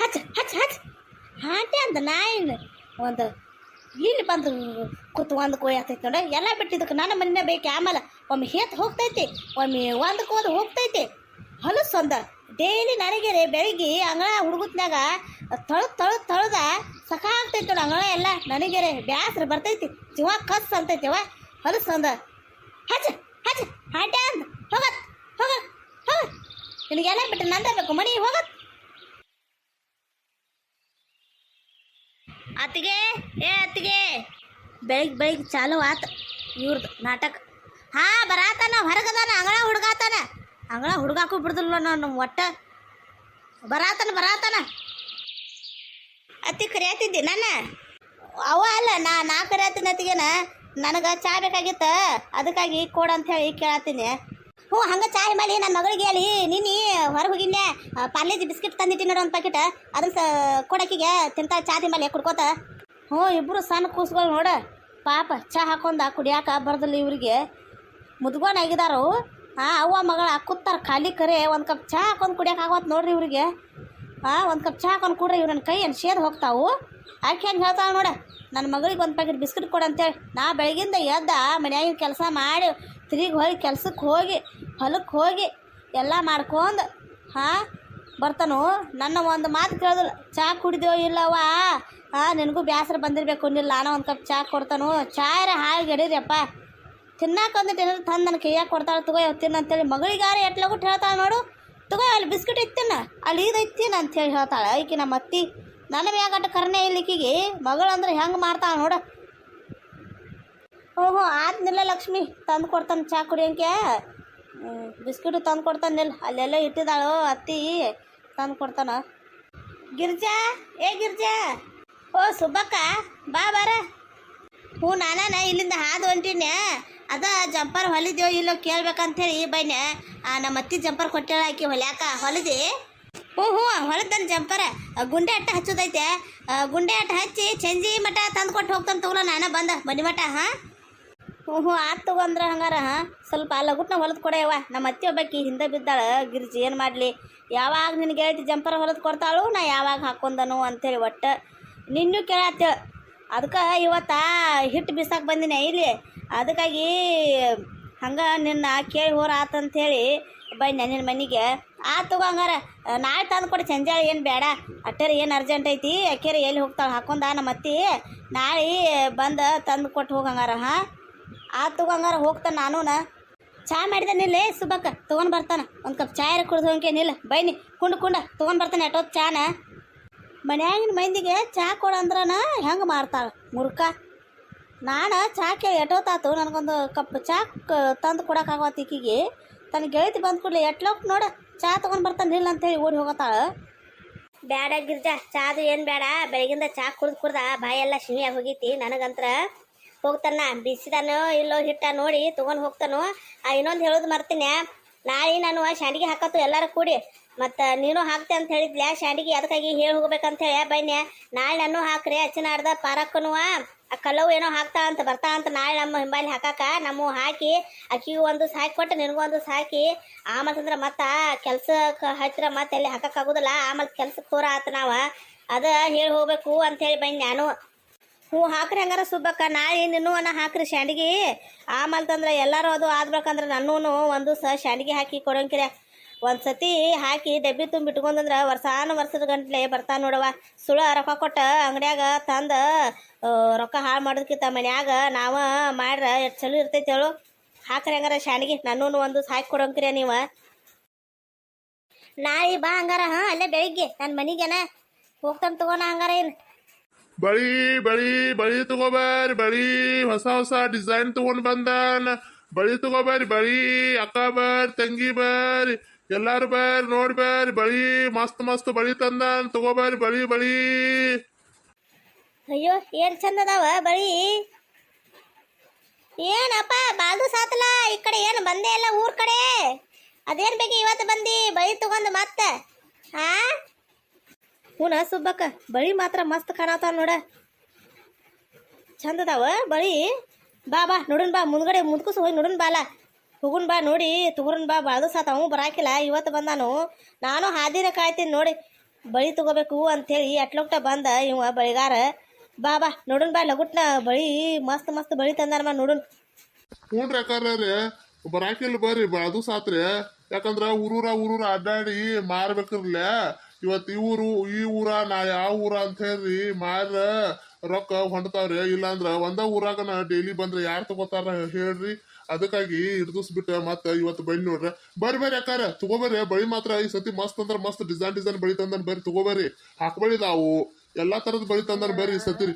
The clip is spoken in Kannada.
ಹಚ್ಚ ಹಚ್ಚ ಹಚ್ಚ ಹಾಟೆ ಅಂದ ನಾಯಿನ ಒಂದು ಇಲ್ಲಿ ಬಂದು ಕುತ್ಕೊಂಡು ಕೋಯ್ ಆಗ್ತೈತಿ ನೋಡ. ಎಲ್ಲ ಬಿಟ್ಟಿದ್ದಕ್ಕೆ ನನ್ನ ಮನೆ ಬೇಕು. ಆಮೇಲೆ ಒಮ್ಮೆ ಹೇತ್ ಹೋಗ್ತೈತಿ, ಒಮ್ಮೆ ಒಂದು ಕೋದು ಹೋಗ್ತೈತಿ. ಹೊಲಸು ಒಂದು. ಡೈಲಿ ನನಗೆ ರೀ ಬೆಳಿಗ್ಗೆ ಅಂಗಳ ಹುಡುಗತ್ನಾಗ ತೊಳೆದು ತೊಳೆದು ತೊಳೆದ ಆಗ್ತೈತಿ ನೋಡಿ ಅಂಗಳ ಎಲ್ಲ. ನನಗೆ ರೀ ಬ್ಯಾಸ್ರ ಬರ್ತೈತಿ. ಜೀವ ಕಸ್ ಅಂತೈತಿವ ಹೊಲಸು ಒಂದ. ಹಚ್ಚ ಹಚ್ಚ ಹಾಟೆ ಅಂದ. ಹೋಗತ್ ಹೋಗ ಹೋಗ ನಿನಗೆಲ್ಲ ಬಿಟ್ಟು ನಂದಬೇಕು ಮನಿ ಹೋಗತ್. ಅತ್ತಿಗೆ, ಏ ಅತ್ತಿಗೆ. ಬೆಳಿಗ್ಗೆ ಬೆಳಿಗ್ಗೆ ಚಾಲು ಆತ ಇವ್ರದ್ದು ನಾಟಕ. ಹಾ, ಬರಾತಾನ, ಹೊರಗದಾನ, ಅಂಗಳ ಹುಡುಗಾತಾನ. ಅಂಗಳ ಹುಡುಗಾಕು ಬಿಡ್ದಿಲ್ಲ ನಾನು ಒಟ್ಟ. ಬರಾತನ ಬರಾತನ. ಅತ್ತಿ ಕರೆಯತ್ತಿದ್ದೆ ನಾನು ಅವ ಅಲ್ಲ, ನಾ ನಾ ಕರಿಯಾತೀನಿ ಅತ್ತಿಗೆನ. ನನಗೆ ಚಾ ಬೇಕಾಗಿತ್ತ, ಅದಕ್ಕಾಗಿ ಕೊಡು ಅಂತ ಹೇಳಿ ಕೇಳತ್ತೀನಿ ಹ್ಞೂ, ಹಂಗೆ ಚಾಯ್ ಮಾಡಿ ನನ್ನ ಮಗಳಿಗೆ ಹೇಳಿ, ನೀನು ಹೊರಗೆ ಹೋಗಿನ್ನೆ ಪಾರ್ಲೇಜಿ ಬಿಸ್ಕಿಟ್ ತಂದಿಟ್ಟಿ ನೋಡು ಒಂದು ಪ್ಯಾಕೆಟ್ ಅದನ್ನ ಸ, ಕೊಡಕಿಗೆ ತಿಂತ ಚಾದಿ ಮೇಲೆ ಕುಡ್ಕೋತ. ಹ್ಞೂ ಇಬ್ಬರು ಸಣ್ಣ ಕೂಸ್ಗಳು ನೋಡ. ಪಾಪ ಚಹಾ ಹಾಕೊಂಡ ಕುಡಿಯಾಕ ಬರ್ದಿಲ್ಲ ಇವರಿಗೆ. ಆಗಿದಾರು? ಹಾಂ ಅವ್ವ ಮಗಳ ಕೂತಾರ ಖಾಲಿ ಕರೆ, ಒಂದು ಕಪ್ ಚಹಾ ಹಾಕೊಂಡು ಕುಡಿಯಕ್ಕೆ ಆಗೋತ್ ನೋಡ್ರಿ ಇವ್ರಿಗೆ. ಹಾಂ ಒಂದು ಕಪ್ ಚಹಾ ಹಾಕೊಂಡು ಕುಡ್ರಿ ಇವ್ರನ್ನ ಕೈ ಏನು ಹೋಗ್ತಾವು? ಆಕೆ ಹೆಂಗೆ ಹೇಳ್ತಾಳೆ ನೋಡ. ನನ್ನ ಮಗಳಿಗೆ ಒಂದು ಪ್ಯಾಕೆಟ್ ಬಿಸ್ಕಿಟ್ ಕೊಡು ಅಂತೇಳಿ. ನಾ ಬೆಳಗಿಂದ ಎದ್ದ, ಮನ್ಯಾಗಿನ ಕೆಲಸ ಮಾಡಿ. ತಿರುಗಿ ಹೋಗಿ ಕೆಲ್ಸಕ್ಕೆ ಹೋಗಿ ಹೊಲಕ್ಕೆ ಹೋಗಿ ಎಲ್ಲ ಮಾಡ್ಕೊಂಡು, ಹಾಂ, ಬರ್ತಾನು. ನನ್ನ ಒಂದು ಮಾತು ಕೇಳೋದಿಲ್ಲ ಚಹಾ ಕುಡಿದೇವೋ ಇಲ್ಲವ ಹಾಂ, ನಿನಗೂ ಬೇಸರ ಬಂದಿರಬೇಕು ನಿಲ್ಲ ನಾನು ಒಂದು ಕಪ್ ಚಹಾ ಕೊಡ್ತಾನು. ಚಾಯರ ಹಾಗೆ ಗಡೀರಿಯಪ್ಪ ತಿನ್ನಾಕ ಒಂದಿಟ್ಟು ಏನಾದ್ರು ತಂದು ನನ್ನ ಕೈಯಾಗ ಕೊಡ್ತಾಳೆ, ತಗೋ ಯಾವ ತಿನ್ನ ಅಂತೇಳಿ ಮಗಳಿಗಾರ ಎಟ್ಲಗೂ ಹೇಳ್ತಾಳೆ ನೋಡು. ತಗೋ ಅಲ್ಲಿ ಬಿಸ್ಕಿಟ್ ಇತ್ತಿನ ಅಲ್ಲಿ ಇದು ಇತ್ತಿನ ಅಂತೇಳಿ ಹೇಳ್ತಾಳೆ. ಐಕಿ ನಮ್ಮ ಅತ್ತಿ ನನ್ನ ಮ್ಯಾಗಟ್ಟು ಕರ್ನೆ ಇಲ್ಲಿಕಿಗೆ, ಮಗಳಂದ್ರೆ ಹೆಂಗೆ ಮಾಡ್ತಾಳೆ ನೋಡು. ಓಹೋ ಆದ್ನಿಲ್ಲ ಲಕ್ಷ್ಮಿ. ತಂದು ಕೊಡ್ತಾನೆ ಚಾ ಕುಡಿಯೋಕೆ ಬಿಸ್ಕಿಟು ತಂದು ಕೊಡ್ತಾನೆ ನಿಲ್. ಅಲ್ಲೆಲ್ಲ ಇಟ್ಟಿದ್ದಾಳು ಅತ್ತಿ. ತಂದು ಕೊಡ್ತಾನ. ಗಿರ್ಜಾ, ಏ ಗಿರ್ಜಾ. ಓ, ಸುಬ್ಬಕ್ಕ, ಬಾ, ಬಾರ. ಹ್ಞೂ ನಾನ ಇಲ್ಲಿಂದ ಹಾದು ಹೊಂಟೀನಿ ಅದ, ಜಂಪರ್ ಹೊಲಿದ್ಯೋ ಇಲ್ಲೋ ಕೇಳ್ಬೇಕಂತೇಳಿ ಬೈನೆ ನಮ್ಮ ಅತ್ತಿ ಜಂಪರ್ ಕೊಟ್ಟಾಳ ಆಕಿ ಹೊಲ್ಯಾಕ. ಹೊಲಿದಿ? ಹ್ಞೂ ಹ್ಞೂ ಹೊಲದನ್ ಜಂಪರ. ಗುಂಡೆ ಅಟ್ಟ ಹಚ್ಚೋದೈತೆ. ಗುಂಡೆ ಅಟ್ಟ ಹಚ್ಚಿ, ಚಂಜಿ ಮಠ ತಂದು ಕೊಟ್ಟು ಹೋಗ್ತಾನೆ ತಗೊಳ್ಳೋ ನಾನ ಬಂದ ಬನ್ನಿ ಮಠ ಹಾಂ? ಹ್ಞೂ ಹ್ಞೂ ಆತು ಅಂದ್ರೆ ಹಂಗಾರ. ಸ್ವಲ್ಪ ಲಗುಟ್ನ ಹೊಲದ ಕೊಡೆಯವ ನಮ್ಮ ಅತ್ತೆ ಒಬ್ಬಾಕಿ ಹಿಂದೆ ಬಿದ್ದಾಳ. ಗಿರ್ಜಿ ಏನು ಮಾಡಲಿ? ಯಾವಾಗ ನಿನಗೆ ಹೇಳ್ತಿ ಜಂಪರ ಹೊಲದ ಕೊಡ್ತಾಳು, ನಾ ಯಾವಾಗ ಹಾಕೊಂಡನು ಅಂಥೇಳಿ ಒಟ್ಟು ನಿನ್ನೂ ಕೇಳತ್ತೇಳ ಅದಕ್ಕೆ ಇವತ್ತ ಹಿಟ್ಟು ಬಿಸಾಕ್ ಬಂದಿನಿ ಇಲ್ಲಿ. ಅದಕ್ಕಾಗಿ ಹಂಗೆ ನಿನ್ನ ಕೇಳಿ ಹೋರ ಆತಂಥೇಳಿ ಬೈ ನಿನ್ನ ಮನೆಗೆ. ಆತು ಹಂಗಾರ. ನಾಳೆ ತಂದು ಕೊಡಿ ಸಂಜಾಳೆ, ಏನು ಬೇಡ. ಅಟ್ಟರ ಏನು ಅರ್ಜೆಂಟ್ ಐತಿ? ಅಕ್ಕೇರಿ ಎಲ್ಲಿ ಹೋಗ್ತಾಳೆ ಹಾಕೊಂಡ ನಮ್ಮ ಅತ್ತಿ. ನಾಳೆ ಬಂದು ತಂದು ಕೊಟ್ಟು ಹೋಗಂಗಾರ ಹಾಂ? ಆತು ಹಂಗಾರ ಹೋಗ್ತಾನೆ ನಾನು ಚಾ ಏ ಸುಬ್ಬಕ್ಕ, ತೊಗೊಂಡು ಬರ್ತಾನೆ. ಒಂದು ಕಪ್ ಚಾಯ್ ಕುಡ್ದು ಹೋಗಿ ನಿಲ್ಲ ಬೈನಿ, ಕುಂಡು ಕುಂಡ, ತೊಗೊಂಡು ಬರ್ತಾನೆ ಎಟೋತ್ ಚಾನ. ಮನ್ಯಾಗಿನ ಮಂದಿಗೆ ಚಾ ಕೊಡು ಅಂದ್ರನ ಹೆಂಗೆ ಮಾಡ್ತಾಳೆ ಮುರ್ಕ ನಾನು ಚಾ ಕೇಳಿ ಎಟೋತಾತು ನನಗೊಂದು ಕಪ್ ಚಾ ಕ- ತಂದು ಕೊಡೋಕ್ಕಾಗವತ್ತು ಈಕಿಗೆ. ತನ್ನ ಗೆಳತಿ ಬಂದು ಕೊಡ್ಲಿ ಎಟ್ಲೋಕ್ ನೋಡ, ಚಾ ತೊಗೊಂಡು ಬರ್ತಾನೆ ಇಲ್ಲ ಅಂತೇಳಿ ಓಡಿ ಹೋಗತ್ತಾಳ. ಬ್ಯಾಡ ಗಿರ್ಜಾ, ಚಾದು ಏನು ಬೇಡ ಬೆಳಗಿಂದ ಚಾ ಕುಡ್ದು ಕುಡ್ದ ಬಾಯೆಲ್ಲ ಸಿಹಿಯಾಗಿ ಹೋಗೈತಿ. ನನಗಂತ್ರ ಹೋಗ್ತಾನ, ಬಿಸಿದಾನೋ ಇಲ್ಲೋ ಹಿಟ್ಟ ನೋಡಿ ತೊಗೊಂಡು ಹೋಗ್ತಾನು. ಆ ಇನ್ನೊಂದು ಹೇಳೋದು ಮರ್ತೀನಿ ನಾಳೆ ನಾನು ಶಾಂಡಿಗೆ ಹಾಕತ್ತು, ಎಲ್ಲರೂ ಕೂಡಿ. ಮತ್ತು ನೀನು ಹಾಕ್ತೆ ಅಂತ ಹೇಳಿದ್ಲೆ, ಶಾಂಡಿಗೆ ಅದಕ್ಕಾಗಿ ಹೇಳಿ ಹೋಗ್ಬೇಕಂತ ಹೇಳಿ ಬನ್ನಿ ನಾಳೆ ನಾನು ಹಾಕ್ರಿ ಅಚ್ಚನಾಡ್ದ ಪಾರಕ್ಕನು ಆ ಕಲವು ಏನೋ ಹಾಕ್ತಾ ಅಂತ, ಬರ್ತಾ ಅಂತ ನಾಳೆ ನಮ್ಮ ಹಿಂಬಾಲಿ ಹಾಕಾಕ ನಮ್ಮ ಹಾಕಿ, ಅಕ್ಕಿಗೂ ಒಂದು ಸಾಕಿ ಕೊಟ್ಟು, ನಿನಗೂ ಒಂದು ಆಮೇಲೆ ಅಂದ್ರೆ ಮತ್ತೆ ಕೆಲ್ಸಕ್ಕೆ ಹಚ್ಚಿರ ಮತ್ತೆ ಅಲ್ಲಿ ಹಾಕಕ್ಕಾಗೋದಿಲ್ಲ ಆಮೇಲೆ ಕೆಲ್ಸಕ್ಕೆ ಹೋರ ಆತ ನಾವು. ಅದ ಹೇಳಿ ಹೋಗ್ಬೇಕು ಹೇಳಿ ಬನ್ನಿ ನಾನು. ಹ್ಞೂ ಹಾಕ್ರಿ ಹಂಗಾರ ಸುಬ್ಬಕ್ಕ. ನಾಳೆ ನಿನ್ನೂ ಅನ್ನ ಹಾಕ್ರಿ ಶಾಂಡಿಗೆ. ಆಮೇಲೆ ತಂದ್ರೆ ಎಲ್ಲರೂ ಅದು ಆದ್ಬೇಕಂದ್ರೆ ನನ್ನೂ ಒಂದು ಸಹ ಶಾಂಡಿಗೆ ಹಾಕಿ ಕೊಡೋಂಕಿರ ಒಂದು ಸತಿ ಹಾಕಿ ಡಬ್ಬಿ ತುಂಬಿ ಇಟ್ಕೊಂಡಂದ್ರೆ ವರ್ಷಾನು ವರ್ಷದ ಗಂಟ್ಲೆ ಬರ್ತಾನೆ ನೋಡವ ಸುಳ ರೊಕ್ಕ ಕೊಟ್ಟ ಅಂಗಡ್ಯಾಗ ತಂದು ರೊಕ್ಕ ಹಾಳು ಮಾಡೋದಕ್ಕಿಂತ ಮನ್ಯಾಗ ನಾವು ಮಾಡ್ರೆ ಎಷ್ಟು ಚಲೋ ಇರ್ತೈತೆ ಹೇಳು. ಹಾಕ್ರಿ ಹಂಗಾರ ಶಾಂಡಿಗೆ. ನನ್ನೂ ಒಂದು ಹಾಕಿ ಕೊಡೋಂಕಿರ ನೀವು. ನಾಳೆ ಬಾ ಹಂಗಾರ, ಹಾಂ, ಅಲ್ಲೇ ಬೆಳಿಗ್ಗೆ. ನನ್ನ ಮನೆಗೆನ. ಹೋಗ್ತಾನೆ ತಗೋಣ ಹಂಗಾರ ಏನು. ಬಳಿ ಬಳಿ ಬಳಿ ತಗೋಬಾರಿ ಬಳಿ ಹೊಸ ಹೊಸ ಡಿಸೈನ್ ತಗೊಂಡ್ ಬಂದಾನ ಬಳಿ ತಗೋಬಾರಿ ಬಳಿ ಅಕ್ಕ ಬಾರಿ ತಂಗಿ ಬಾರಿ ಎಲ್ಲಾರು ಬಾರಿ ನೋಡಿ ಬಾರಿ ಬಳಿ ಮಸ್ತ್ ಮಸ್ತ್ ಬಳಿ ತಂದಾನ ತಗೋಬಾರಿ ಬಳಿ ಬಳಿ ಅಯ್ಯೋ, ಏನ್ ಚಂದ ಅದಾವ ಬಳಿ? ಏನಪ್ಪ, ಬಾಲ್ದು ಸಾತಲ? ಈ ಕಡೆ ಏನು ಬಂದೇ ಇಲ್ಲ ಊರ್ ಕಡೆ? ಅದೇನ್ ಬೇಕು ಇವತ್ತು ಬಂದಿ? ಬಳಿ ತಗೊಂಡು ಮತ್ತೆ ಹಾ ಹೂನ ಸುಬ್ಬಕ್ಕ, ಬಳಿ ಮಾತ್ರ ಮಸ್ತ್ ಕಾಣತಾವ ನೋಡ. ಚಂದ ಅದಾವ ಬಳಿ? ಬಾ ಬಾ, ನೋಡನ್ ಬಾ, ಮುಂದ್ಗಡೆ ಮುಂದ್ಕುಸ್ ಹೋಗಿ ನೋಡನ್ ಬಾಲ ಹೋಗುನ್ ಬಾ ನೋಡಿ, ತಗೋರನ್ ಬಾ ಬಾಳದು ಸಾತ ಅವು ಬರಾಕಿಲ್ಲ, ಇವತ್ತು ಬಂದಾನು. ನಾನು ಹಾದಿನ ಕಾಯ್ತೀನಿ ನೋಡಿ, ಬಳಿ ತಗೋಬೇಕು ಅಂತೇಳಿ ಅಟ್ಲೊಕ್ಟ ಬಂದ ಇವ ಬಳಿಗಾರ. ಬಾ ಬಾ, ನೋಡನ್ ಬಾ, ಲಗುಟ್ನ ಬಳಿ ಮಸ್ತ್ ಮಸ್ತ್ ಬಳಿ ತಂದಾನ ಬಾ ನೋಡನ್ ಹ್ಞೂನ್ರಿ ಬರಾಕಿಲ್ಲ ಬರ್ರಿ ಬಾದು ಸಾತ್ರಿ ಯಾಕಂದ್ರ ಊರೂರ ಊರೂರ ಅಡ್ಡಾಡಿ ಮಾರ್ಬೇಕಿರ್ಲ. ಇವತ್ ಇವರು ಈ ಊರ, ನಾ ಯಾವ ಊರ ಅಂತ ಹೇಳಿ ಮಾರ ರೊಕ್ಕ ಹೊಂಡ್ತಾವ್ರಿ ಇಲ್ಲಾಂದ್ರ ಒಂದ ನಾ ಡೈಲಿ ಬಂದ್ರೆ ಯಾರು ತಗೋತಾರ ಹೇಳ್ರಿ. ಅದಕ್ಕಾಗಿ ಹಿಡ್ದಿಸ್ಬಿಟ್ಟ ಮತ್ತೆ ಇವತ್ತು ಬನ್ನಿ ನೋಡ್ರಿ. ಬರ್ರಿ ಬರ್ರಿ ಅಕ್ಕಾರ, ತಗೋಬರ್ರಿ. ಬಳಿ ಮಾತ್ರ ಈ ಸತಿ ಮಸ್ತ್ ಅಂದ್ರ ಮಸ್ತ್ ಡಿಸೈನ್ ಡಿಸೈನ್ ಬಳಿ ತಂದನ್ ಬರ್ರಿ. ತಗೋಬರ್ರಿ. ಹಾಕ್ಬಳಿದಾವು ಎಲ್ಲಾ ತರದ ಬಳಿ ತಂದನ್ ಬರ್ರಿ ಈ ಸತಿ.